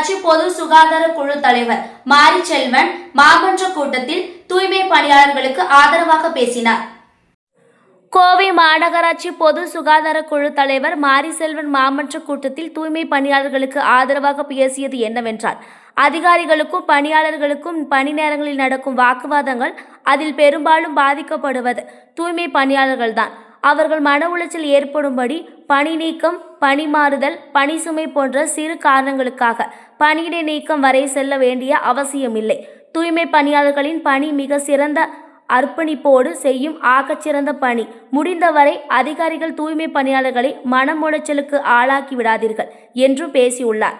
கட்சி பொது சுகாதார குழு தலைவர் மாரிச்செல்வன் மாமன்ற கூட்டத்தில் தூய்மை பணியாளர்களுக்கு ஆதரவாக பேசினார். கோவை மாநகராட்சி பொது சுகாதார குழு தலைவர் மாரிசெல்வன் மாமன்ற கூட்டத்தில் தூய்மை பணியாளர்களுக்கு ஆதரவாக பேசியது என்னவென்றால் அதிகாரிகளுக்கும் பணியாளர்களுக்கும் பணி நேரங்களில் நடக்கும் வாக்குவாதங்கள் அதில் பெரும்பாலும் பாதிக்கப்படுவது தூய்மை பணியாளர்கள்தான். அவர்கள் மன உளைச்சல் ஏற்படும்படி பணி நீக்கம் பணி மாறுதல் பணி சுமை போன்ற சிறு காரணங்களுக்காக பணியிடை நீக்கம் வரை செல்ல வேண்டிய அவசியமில்லை. தூய்மை பணியாளர்களின் பணி மிக சிறந்த அர்ப்பணிப்போடு செய்யும் ஆகச்சிறந்த பணி. முடிந்தவரை அதிகாரிகள் தூய்மை பணியாளர்களை மனம் உளைச்சலுக்கு ஆளாக்கி விடாதீர்கள் என்றும் பேசியுள்ளார்.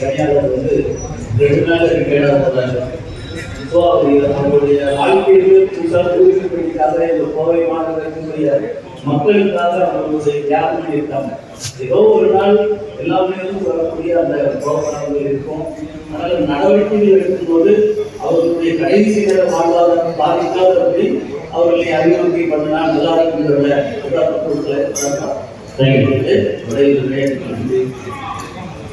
பணியாளர் வந்து ரெண்டு நாள் கேடாக போகிறாங்க ஸோ அவங்க அவங்களுடைய வாழ்க்கையிலே புதுசாக தூய்மைப்படுத்திக்காக இந்த கோவை மாநகரத்தினுடைய மக்களுக்காக அவங்களுடைய தியாகம் இருக்காங்க. ஏதோ ஒரு நாள் எல்லா மனிதனும் வரக்கூடிய அந்த ப்ரோக்ராம்கள் இருக்கும். அதனால் நடவடிக்கைகள் எடுக்கும்போது அவர்களுடைய கடைசி நேர வாழ்வாதாரம் பாதிக்காதபடி அவர்களை அறிவுறுத்தி பண்ணினா நல்லா இருக்குங்கிறத பொருட்களை நன்றி.